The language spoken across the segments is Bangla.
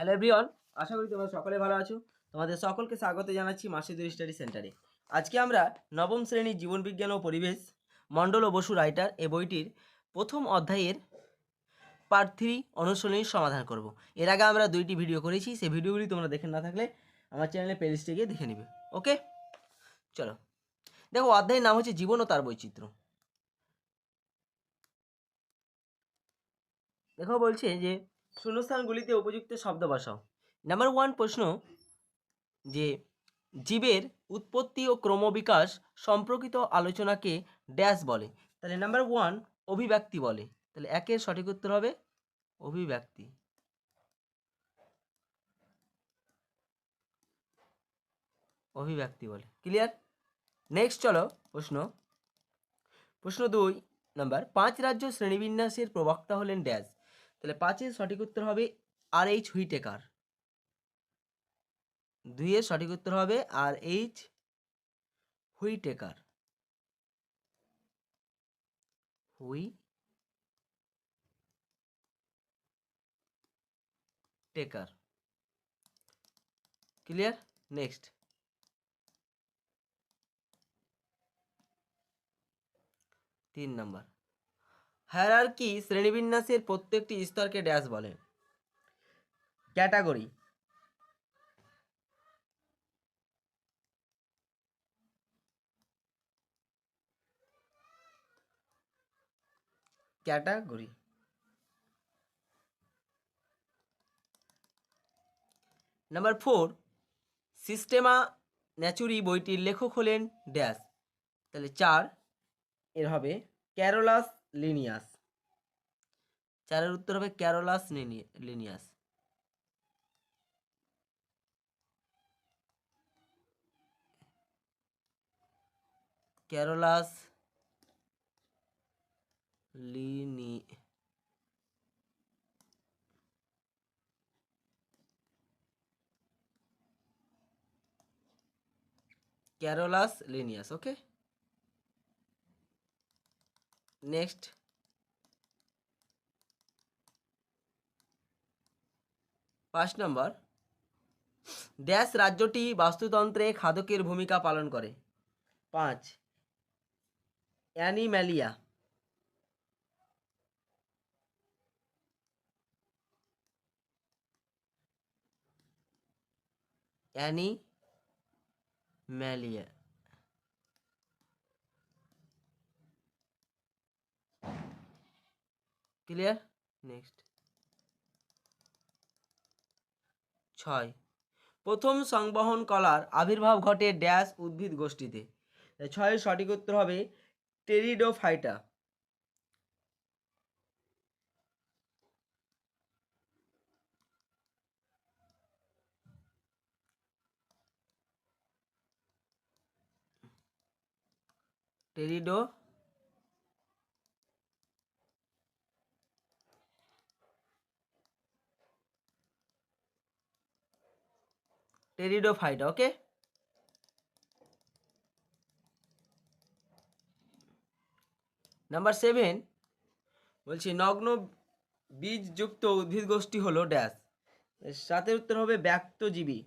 হ্যালো এভরিওয়ান আশা করি তোমরা সকলে ভালো আছো। তোমাদের সকলকে স্বাগত জানাচ্ছি মাসিদুর স্টাডি সেন্টারে। আজকে আমরা নবম শ্রেণির জীবনবিজ্ঞান ও পরিবেশ, মণ্ডল ও বসু রাইটার এই বইটির প্রথম অধ্যায়ের পার্ট থ্রি অনুশীলনীর সমাধান করব। এর আগে আমরা দুইটি ভিডিও করেছি, সেই ভিডিওগুলি তোমরা দেখে না থাকলে আমার চ্যানেলে প্লেলিস্টে গিয়ে দেখে নেবে। ওকে চলো। দেখো, অধ্যায়ের নাম হচ্ছে জীবন ও তার বৈচিত্র্য। দেখো বলছে যে শূন্যস্থানগুলিতে উপযুক্ত শব্দ বসাও। নাম্বার ওয়ান প্রশ্ন, যে জীবের উৎপত্তি ও ক্রমবিকাশ সম্পর্কিত আলোচনাকে ড্যাশ বলে। তাহলে নাম্বার ওয়ান অভিব্যক্তি বলে। তাহলে একের সঠিক উত্তর হবে অভিব্যক্তি। অভিব্যক্তি বলে। ক্লিয়ার নেক্সট চলো, প্রশ্ন। প্রশ্ন দুই নাম্বার পাঁচ রাজ্য শ্রেণীবিন্যাসের প্রবক্তা হলেন ড্যাশ তাহলে পাঁচের সঠিক উত্তর হবে আর এইচ হুইটেকার দুইয়ের সঠিক উত্তর হবে R H Whittaker Whittaker clear next তিন নম্বর হায়ারার্কি শ্রেণীবিন্যাসের প্রত্যেকটি স্তরকে ড্যাশ বলে। Category. Category. Number four, Systema Naturae বইটির লেখক হলেন ড্যাশ। তাহলে চার, এর হবে ক্যারোলাস লিনিয়াস। চারের উত্তর হবে ক্যারোলাস লিনি- Linnaeus. Carolus Linyi Carolus Linnaeus okay? Next. পাঁচ নম্বর। ড্যাশ রাজ্যটি বাস্তুতন্ত্রে খাদকের ভূমিকা পালন করে। পাঁচ। অ্যানিম্যালিয়া। অ্যানিম্যালিয়া। ক্লিয়ার নেক্সট ছয়। প্রথম সংবহন কলার আবির্ভাব ঘটে ড্যাশ উদ্ভিদ গোষ্ঠীতে। ছয়ের সঠিক উত্তর হবে টেরিডোফাইটা টেরিডো টেরিডোফাইটা ওকে নাম্বার সেভেন বলছি নগ্ন বীজযুক্ত উদ্ভিদ গোষ্ঠী হলো ড্যাশ। সাতের উত্তর হবে ব্যক্তজীবী।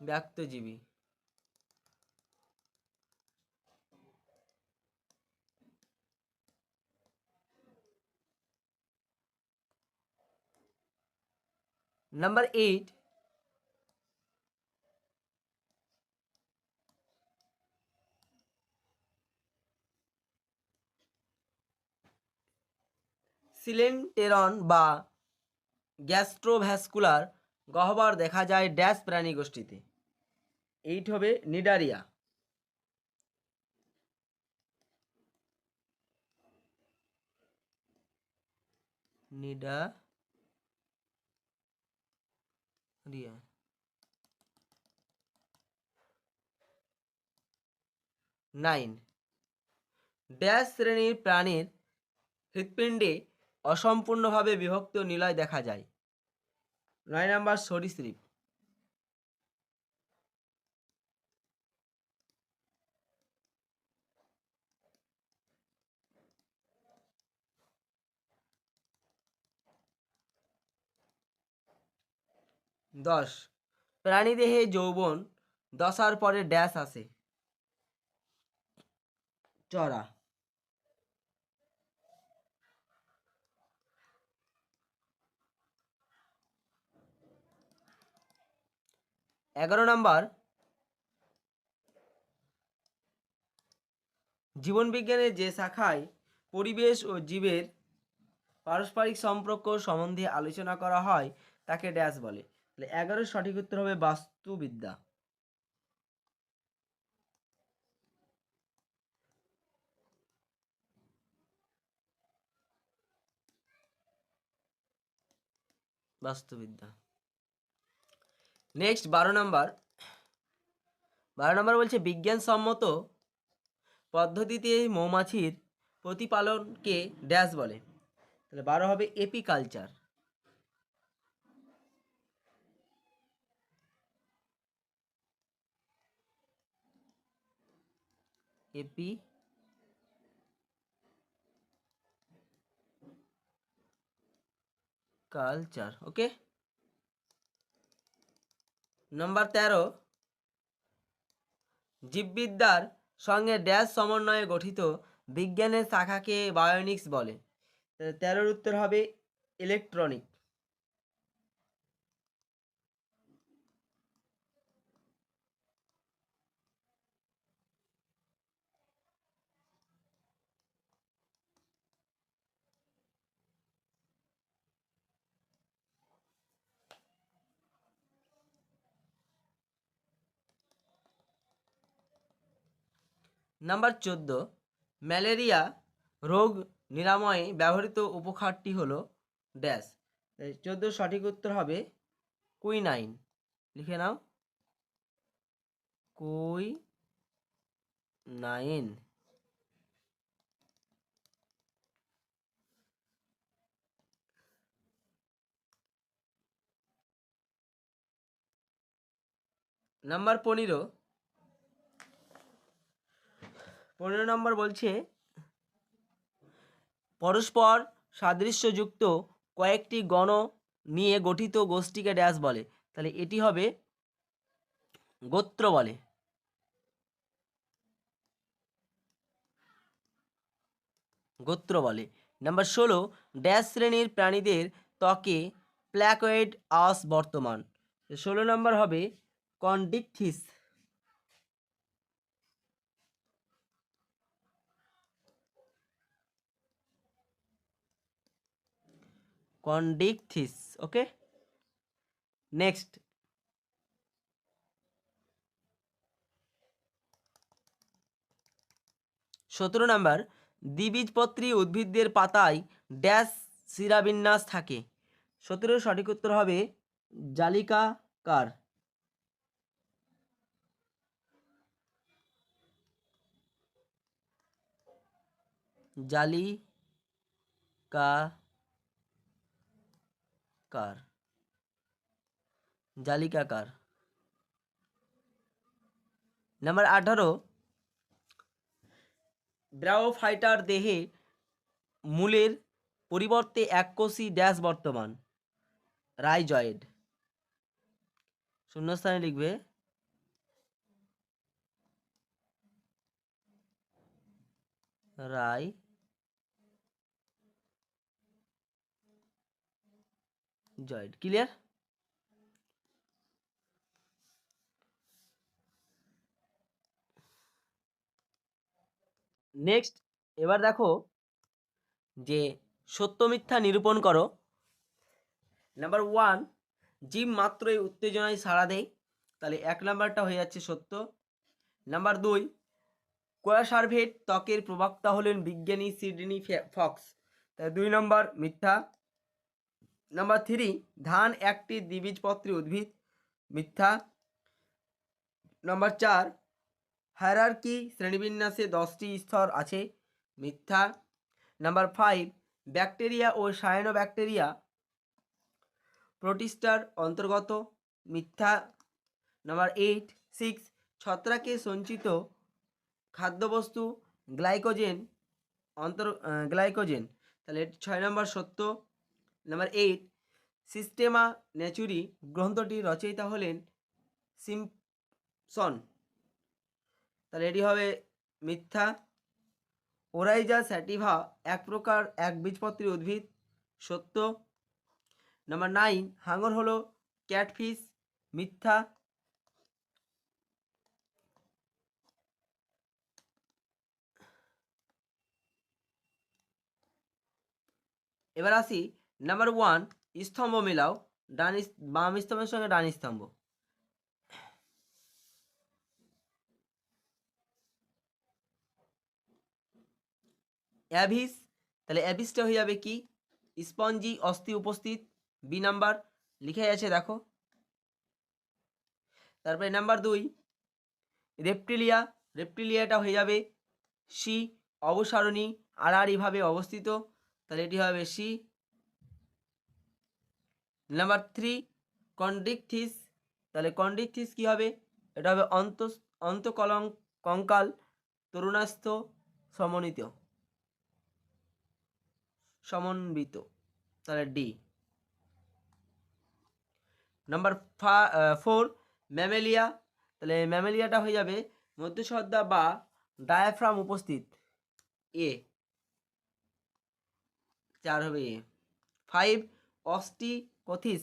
ব্যক্তজীবী। নাম্বার এইট সিলেন্টেরন বা গ্যাস্ট্রোভ্যাসকুলার গহ্বর দেখা যায় ড্যাশ প্রাণী গোষ্ঠীতে। এইট হবে নিডারিয়া। Cnidaria nine. ড্যাশ শ্রেণির প্রাণীর হৃৎপিণ্ডে অসম্পূর্ণভাবে বিভক্ত নিলয় দেখা যায়। নয় নাম্বার সরীসৃপ। দশ। প্রাণীদেহে যৌবন, দশার পরে ড্যাশ আসে। চড়া। এগারো নাম্বার। জীবনবিজ্ঞানের যে শাখায় পরিবেশ ও জীবের পারস্পরিক সম্পর্ক সম্বন্ধে আলোচনা করা হয়, তাকে ড্যাশ বলে। তাহলে এগারোর সঠিক উত্তর হবে বাস্তুবিদ্যা। বাস্তুবিদ্যা। নেক্সট বারো নাম্বার। বারো নাম্বার বলছে, বিজ্ঞানসম্মত পদ্ধতিতে মৌমাছির প্রতিপালনকে ড্যাশ বলে। তাহলে বারো হবে apiculture. AP culture okay number তেরো. জীববিদ্যার সঙ্গে ড্যাশ সমন্বয়ে গঠিত বিজ্ঞানের শাখাকে বায়োনিক্স বলে। তেরোর উত্তর হবে ইলেকট্রনিক নাম্বার চোদ্দ, ম্যালেরিয়া রোগ নিরাময়ে ব্যবহৃত উপখারটি হলো ড্যাশ। চোদ্দ সঠিক উত্তর হবে কুইনাইন। লিখে নাও। কুই নাইন নাম্বার পনেরো পনেরো নম্বর বলছে, পরস্পর সাদৃশ্যযুক্ত কয়েকটি গণ নিয়ে গঠিত গোষ্ঠীকে ড্যাশ বলে। তাহলে এটি হবে গোত্র বলে। গোত্র বলে। নাম্বার ষোলো ড্যাশ শ্রেণির প্রাণীদের ত্বকে প্ল্যাকয়েড আস বর্তমান। ষোলো নম্বর হবে কন্ডিকথিস কন্ডিকথিস ওকে নেক্সট সতেরো নাম্বার, দ্বিবীজপত্রী উদ্ভিদদের পাতায় ড্যাশ শিরাবিন্যাস থাকে। সতেরো সঠিক উত্তর হবে জালিকাকার জালিকা কার? জালিকাকার নাম্বার আঠারো। ব্রাওফাইটার দেহে মূলের পরিবর্তে এককোষী ড্যাশ বর্তমান। রাইজয়েড শূন্যস্থানে লিখবে। রাই জয়েড, ক্লিয়ার? নেক্সট, এবার দেখো যে সত্য মিথ্যা নিরূপণ করো। নাম্বার ওয়ান জীব মাত্রই উত্তেজনায় সাড়া দেয়, তাহলে এক নাম্বারটা হয়ে যাচ্ছে সত্য। নাম্বার দুই কোয়াসার্ভেট ত্বকের প্রবক্তা হলেন বিজ্ঞানী সিডনি ফক্স। তাহলে দুই নম্বর মিথ্যা। নাম্বার থ্রি ধান একটি দ্বিবীজপত্রী উদ্ভিদ। মিথ্যা। নাম্বার চার হায়ারার্কি শ্রেণীবিন্যাসে দশটি স্তর আছে। মিথ্যা। নাম্বার ফাইভ ব্যাকটেরিয়া ও সায়ানো ব্যাকটেরিয়া প্রোটিস্টার অন্তর্গত। মিথ্যা। নাম্বার এইট সিক্স ছত্রাকে সঞ্চিত খাদ্যবস্তু গ্লাইকোজেন অন্তর গ্লাইকোজেন তাহলে ছয় নম্বর সত্য। নাম্বার এইট সিস্টেমা ন্যাচুরি গ্রন্থটির রচয়িতা হলেন সিমসন তাহলে এটি হবে মিথ্যা। ওরাইজা স্যাটিভা এক প্রকার একবীজপত্রী উদ্ভিদ, সত্য। নাম্বার নাইন হাঙর হলো ক্যাটফিস মিথ্যা। এবার আসি নাম্বার ওয়ান স্তম্ভ মেলাও। ডান বাম স্তম্ভের সঙ্গে ডান স্তম্ভ। অ্যাভিস, তাহলে অ্যাভিসটা হয়ে যাবে কি? স্পঞ্জি, অস্থি উপস্থিত বি নাম্বার লিখাই আছে, দেখো। তারপরে নাম্বার দুই রেপটিলিয়া রেপটিলিয়াটা হয়ে যাবে সি অবসারণী, আড়াআড়িভাবে অবস্থিত। তাহলে এটি হবে সি নাম্বার থ্রি কন্ডিকথিস তাহলে কন্ডিকথিস কি হবে? এটা হবে অন্ত, অন্তকলং কঙ্কাল, তরুণাস্থ, সমন্বিত। সমন্বিত। তাহলে ডি নাম্বার ফোর ম্যামেলিয়া তাহলে ম্যামেলিয়াটা হয়ে যাবে মধ্যসদ্দা বা ডায়াফ্রাম উপস্থিত। এ চার হবে এ ফাইভ অস্টি কথিস,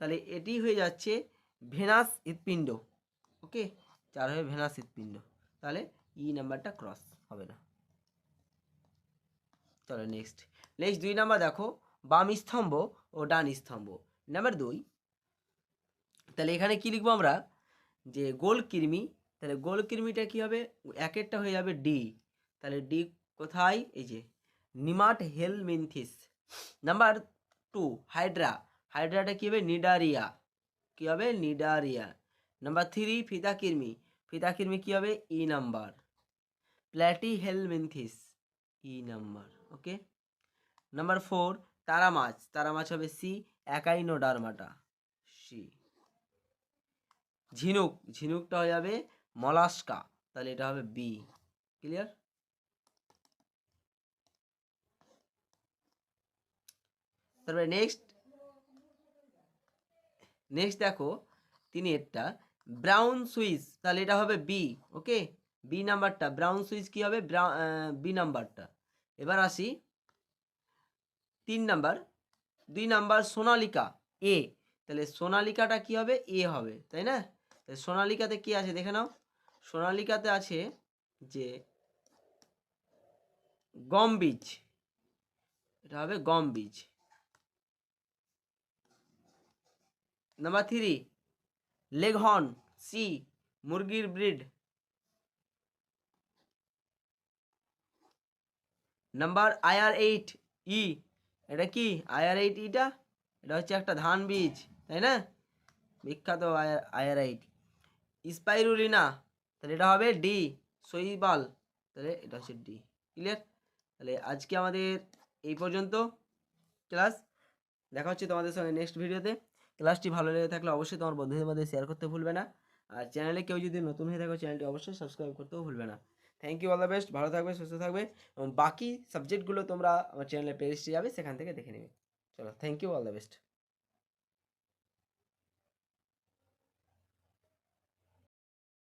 তাহলে এটি হয়ে যাচ্ছে ভেনাস হৃৎপিণ্ড, ওকে? চার হবে ভেনাস হৃৎপিণ্ড, তাহলে ই নাম্বারটা ক্রস হবে না। চলো নেক্সট নেক্সট দুই নাম্বার দেখো, বাম স্তম্ভ ও ডান স্তম্ভ। নাম্বার দুই, তাহলে এখানে কি লিখব আমরা? যে গোল কৃমি, তাহলে গোল কৃমিটা কি হবে? একেরটা হয়ে যাবে ডি তাহলে ডি কোথায়? এই যে, নিমাট হেলমিনথিস। নাম্বার টু, হাইড্রা হাইড্রাটা কী হবে? নিডারিয়া। কী হবে? নিডারিয়া। নাম্বার থ্রি, ফিতাকির্মি। ফিতাকির্মি কী হবে? E number. Platyhelminthes. E number. Okay? Number four তারা মাছ তারা মাছ হবে সি একাইনোডারমাটা সি। ঝিনুক। ঝিনুকটা হয়ে যাবে মলাস্কা। তাহলে এটা হবে বি। ক্লিয়ার? তারপরে নেক্সট নেক্সট দেখো, তিনি একটা ব্রাউন সুইচ তাহলে এটা হবে বি ওকে বি নাম্বারটা ব্রাউন সুইচ কি হবে? বি নাম্বারটা এবার আসি, তিন নাম্বার দুই নাম্বার সোনালিকা এ তাহলে সোনালিকাটা কি হবে? এ হবে, তাই না? তাহলে সোনালিকাতে কি আছে? দেখে নাও, সোনালিকাতে আছে যে গম বীজ, এটা হবে গম বীজ। নাম্বার থ্রি লেগহর্ন সি মুরগির breed number IR eight E এটা কি? আইআর এইট ইটা এটা হচ্ছে একটা ধান বীজ, তাই না? বিখ্যাত আইআর এইট স্পাইরুলিনা তাহলে এটা হবে ডি শৈবাল তাহলে এটা হচ্ছে ডি ক্লিয়ার তাহলে আজকে আমাদের এই পর্যন্ত ক্লাস দেখা হচ্ছে তোমাদের সঙ্গে নেক্সট ভিডিওতে ক্লাসটি ভালো লেগে থাকলে অবশ্যই তোমার বন্ধুদের মধ্যে শেয়ার করতে ভুলবে না। আর চ্যানেলে কেউ যদি নতুন হয়ে থাকো চ্যানেলটি অবশ্যই সাবস্ক্রাইব করতেও ভুলবে না। Thank you all the best ভালো থাকবে, সুস্থ থাকবে এবং বাকি সাবজেক্টগুলো তোমরা আমার চ্যানেলে প্লেলিস্টে যাবে, সেখান থেকে দেখে নেবে। চলো thank you all the best